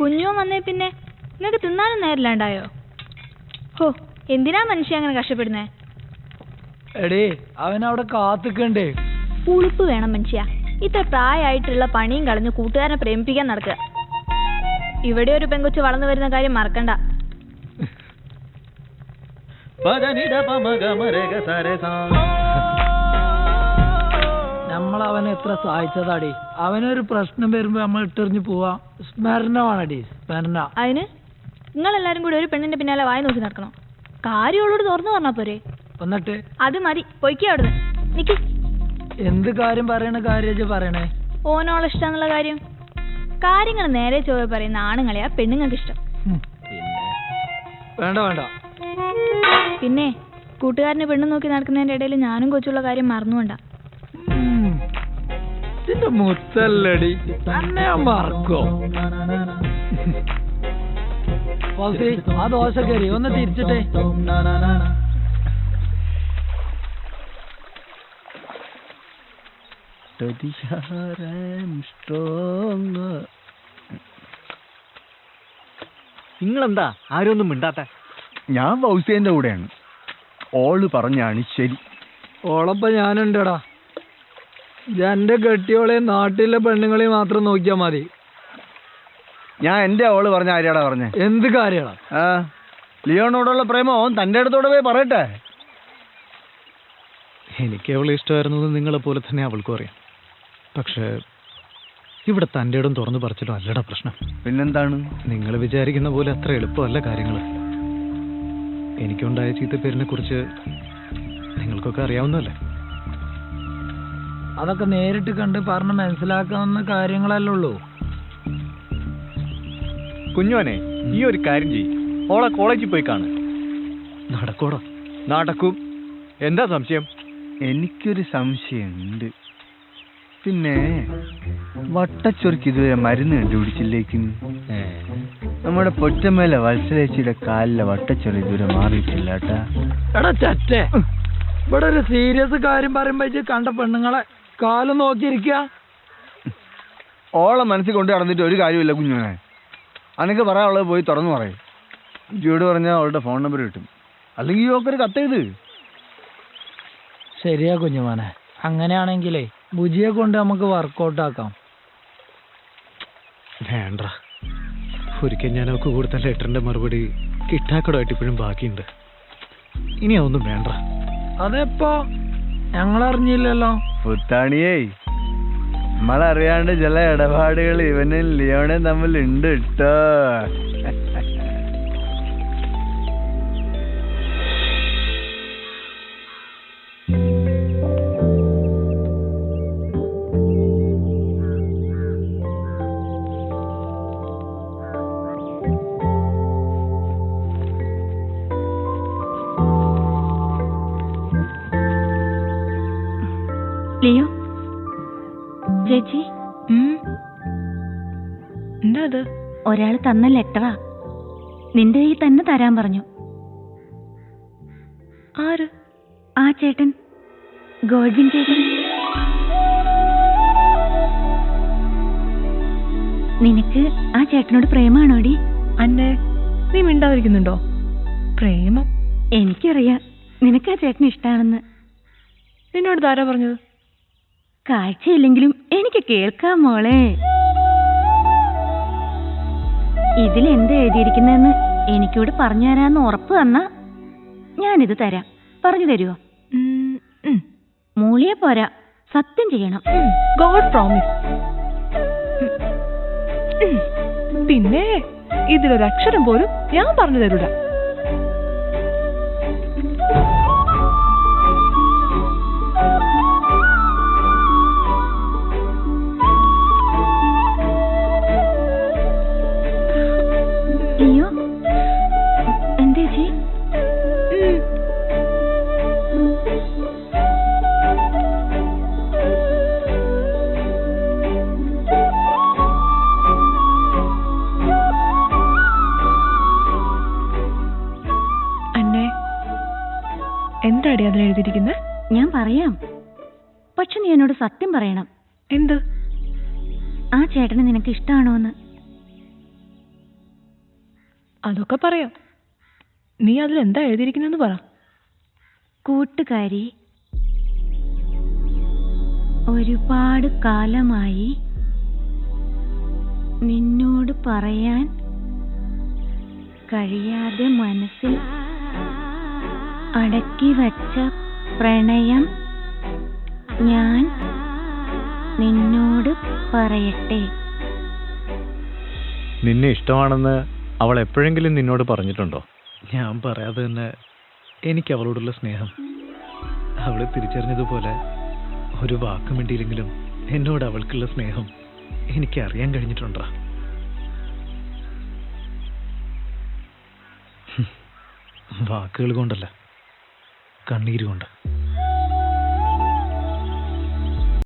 കുഞ്ഞുവും വന്നേ പിന്നെ. നിനക്ക് തിന്നാനും നേരില്ലാണ്ടായോ ഹോ എന്തിനാ മനുഷ്യ അങ്ങനെ കഷ്ടപ്പെടുന്നേ? എടേ അവൻ അവിടെ കാത്തുക്കണ്ടേ? പുളിപ്പ് വേണം മനുഷ്യ. ഇത്ര പ്രായമായിട്ടുള്ള പണിയും കളഞ്ഞ് കൂട്ടുകാരനെ പ്രേമിപ്പിക്കാൻ നടക്കുക ഇവിടെ ഒരു പെങ്കൊച്ച് വളർന്നു വരുന്ന കാര്യം മറക്കണ്ട. നമ്മൾ അവനെ എത്ര സഹായിച്ചതാടി? അവനൊരു പ്രശ്നം വരുമ്പോ നമ്മൾ ഇട്ടെറിഞ്ഞ് പോവാ. സ്മരണമാണടി സ്മരണ. അതിന് നിങ്ങൾ എല്ലാരും കൂടി ഒരു പെണ്ണിന്റെ പിന്നാലെ വായി നോക്കി നടക്കണം. കാര്യമുള്ളോട് തുറന്നു പറഞ്ഞാ പോരെ. എന്നിട്ട് അത് മതി പൊയ്ക്കേ അവിടുന്ന്. നിക്ക്. എന്ത് കാര്യം പറയണ കാര്യം പറയണേ? ഓനോളെ ഇഷ്ടാന്നുള്ള കാര്യം? കാര്യങ്ങൾ നേരെ ചോദ്യം പറയുന്ന ആണുങ്ങളെയാ പെണ്ണുങ്ങൾക്ക് ഇഷ്ടം. വേണ്ട വേണ്ട. പിന്നെ കൂട്ടുകാരന് പെണ്ണ് നോക്കി നടക്കുന്നതിന്റെ ഇടയിൽ ഞാനും കൊച്ചുള്ള കാര്യം മറന്നുകൊണ്ടാ. ഇതിന്റെ മുത്തല്ലടി? തന്നെ മറക്കോ? ആ ദോശ കയറി ഒന്ന് തിരിച്ചിട്ടെ. നിങ്ങളെന്താ? ആരും ഒന്നും മിണ്ടാത്ത? ഞാൻ ഫൗസിയന്റെ കൂടെയാണ്. ഓൾ പറഞ്ഞാണ് ശരി. ഓളപ്പ ഞാനുണ്ടടാ. എന്റെ കെട്ടിയോളെ നാട്ടിലെ പെണ്ണുങ്ങളെ മാത്രം നോക്കിയാ മതി. ഞാൻ എന്റെ അവൾ പറഞ്ഞ ആര്യാടാ പറഞ്ഞേ. എന്ത് കാര്യടാ? ആ ലിയോണോടുള്ള പ്രേമോ അവൻ തന്റെ അടുത്തോടെ പോയി പറയട്ടെ. എനിക്ക് അവളെ ഇഷ്ടമായിരുന്നത് നിങ്ങളെ പോലെ തന്നെ അവൾക്കും അറിയാം. പക്ഷേ ഇവിടെ തന്റെ ഇടം തുറന്നു പറിച്ചിട്ടും അല്ലടാ പ്രശ്നം. പിന്നെന്താണ്? നിങ്ങൾ വിചാരിക്കുന്ന പോലെ അത്ര എളുപ്പമല്ല കാര്യങ്ങൾ എനിക്കുണ്ടായ ചീത്തപ്പേരിനെ കുറിച്ച് നിങ്ങൾക്കൊക്കെ അറിയാവുന്നതല്ലേ? അതൊക്കെ നേരിട്ട് കണ്ട് പറഞ്ഞ് മനസ്സിലാക്കാവുന്ന കാര്യങ്ങളല്ലേ ഉള്ളൂ. കുഞ്ഞോനെ ഈ ഒരു കാര്യം ചെയ് ഓളെ കോളേജിൽ പോയി കാണ്. നടക്കൂടോ? നടക്കും. എന്താ സംശയം? എനിക്കൊരു സംശയമുണ്ട്. പിന്നെ വട്ടച്ചൊറുക്ക് ഇതുവരെ മരുന്ന് കണ്ടുപിടിച്ചില്ലേക്കും? നമ്മുടെ പൊറ്റമേല വത്സലേച്ചിയുടെ കാലിലെ വട്ടച്ചൊറി ഇതുവരെ മാറിയിട്ടില്ല കേട്ടാ. എടാ ചറ്റേ ഇവിടെ ഒരു സീരിയസ് കാര്യം പറയുമ്പോ കണ്ട പെണ്ണുങ്ങളെ കാലം നോക്കിയിരിക്കുക. ഓളെ മനസ്സിൽ കൊണ്ട് നടന്നിട്ട് ഒരു കാര്യമില്ല കുഞ്ഞുങ്ങനെ അനക്ക് പറയാനുള്ളത് പോയി തുറന്നു പറയും. ജിയോട് പറഞ്ഞാൽ അവളുടെ ഫോൺ നമ്പർ കിട്ടും. അല്ലെങ്കിൽ ഈ ഓക്കൊരു കത്തെഴുത് ശരിയാ കുഞ്ഞുമാനെ. അങ്ങനെയാണെങ്കിലേ ബുജിയെ കൊണ്ട് നമുക്ക് വർക്കൗട്ട് ആക്കാം. വേണ്ട. ഒരിക്കൽ ഞാൻ അവൾക്ക് കൊടുത്ത ലെറ്ററിന്റെ മറുപടി കിട്ടാക്കടമായിട്ട് ഇപ്പോഴും ബാക്കിയുണ്ട്. ഇനി അതൊന്നും വേണ്ട. അതെപ്പോ? ഞങ്ങൾ അറിഞ്ഞില്ലല്ലോ പുത്താണിയേ നമ്മളറിയാണ്ട് ചില ഇടപാടുകൾ ഇവനും ലിയോണയും തമ്മിൽ ഉണ്ട് കേട്ടോ ചേച്ചി. എന്താ അത് ഒരാൾ തന്ന ലെറ്ററാ. നിന്റെ കയ്യിൽ തന്നെ തരാൻ പറഞ്ഞു. ആര്? ആ ചേട്ടൻ. ഗോൾഡിൻ ചേട്ടൻ. നിനക്ക് ആ ചേട്ടനോട് പ്രേമാണോടി? അന്നെ നീ മിണ്ടാതിരിക്കുന്നുണ്ടോ? പ്രേമം? എനിക്കറിയാം. നിനക്ക് ആ ചേട്ടൻ ഇഷ്ടാണെന്ന്. നിന്നോട് താരാ പറഞ്ഞത്? കാഴ്ചയില്ലെങ്കിലും എനിക്ക് കേൾക്കാം മോളെ. ഇതിൽ എന്താ എഴുതിയിരിക്കുന്നതെന്ന് എനിക്കോട് പറഞ്ഞു തരാന്ന് ഉറപ്പ് തന്നാ. ഞാനിത് തരാം. പറഞ്ഞു തരുമോ മൂളിയെ പോരാ. സത്യം ചെയ്യണം. God promise. പിന്നെ ഇതിലൊരക്ഷരം പോലും ഞാൻ പറഞ്ഞു തരൂല. എന്താടി അതിൽ എഴുതിയിരിക്കുന്നത് ഞാൻ പറയാം. പക്ഷെ നീ എന്നോട് സത്യം പറയണം. എന്ത്? ആ ചേട്ടനെ നിനക്ക് ഇഷ്ടമാണോ എന്ന് അതൊക്കെ പറയാം. നീ അതിൽ എന്താ എഴുതിയിരിക്കുന്നെന്ന് പറ. കൂട്ടുകാരി ഒരുപാട് കാലമായി നിന്നോട് പറയാൻ കഴിയാതെ മനസ്സിൽ അടക്കി വച്ച പ്രണയം ഞാൻ നിന്നോട് പറയട്ടെ? നിന്നെ ഇഷ്ടമാണെന്ന് അവൾ എപ്പോഴെങ്കിലും നിന്നോട് പറഞ്ഞിട്ടുണ്ടോ? ഞാൻ പറയാതെ തന്നെ എനിക്ക് അവളോടുള്ള സ്നേഹം. അവളെ തിരിച്ചറിഞ്ഞതുപോലെ ഒരു വാക്കും വേണ്ടിയില്ലെങ്കിലും എന്നോട് അവൾക്കുള്ള സ്നേഹം എനിക്ക് അറിയാൻ കഴിഞ്ഞിട്ടുണ്ടോ? വാക്കുകൾ കൊണ്ടല്ല. കണ്ണീര് കൊണ്ട്